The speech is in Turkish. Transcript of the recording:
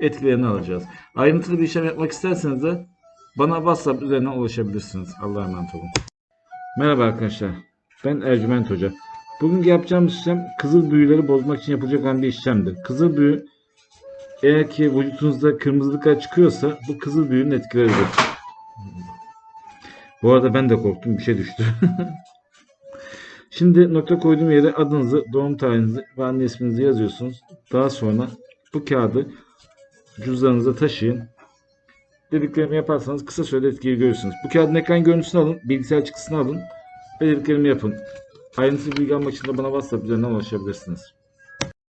etkilerini alacağız. Ayrıntılı bir işlem yapmak isterseniz de bana WhatsApp üzerinden ulaşabilirsiniz. Allah'a emanet olun. Merhaba arkadaşlar. Ben Ercüment Hoca. Bugün yapacağımız işlem kızıl büyüleri bozmak için yapılacak olan bir işlemdir. Kızıl büyü eğer ki vücudunuzda kırmızılıklar çıkıyorsa bu kızıl büyünün etkileridir. Bu arada ben de korktum. Bir şey düştü. Şimdi nokta koyduğum yere adınızı, doğum tarihinizi ve anne isminizi yazıyorsunuz. Daha sonra bu kağıdı cüzdanınıza taşıyın. Dediklerimi yaparsanız kısa sürede etkiyi görürsünüz. Bu kağıdın ekran görüntüsünü alın, bilgisayar çıktısını alın ve dediklerimi yapın. Ayrıntılı bilgi almak için de bana WhatsApp üzerinden ulaşabilirsiniz.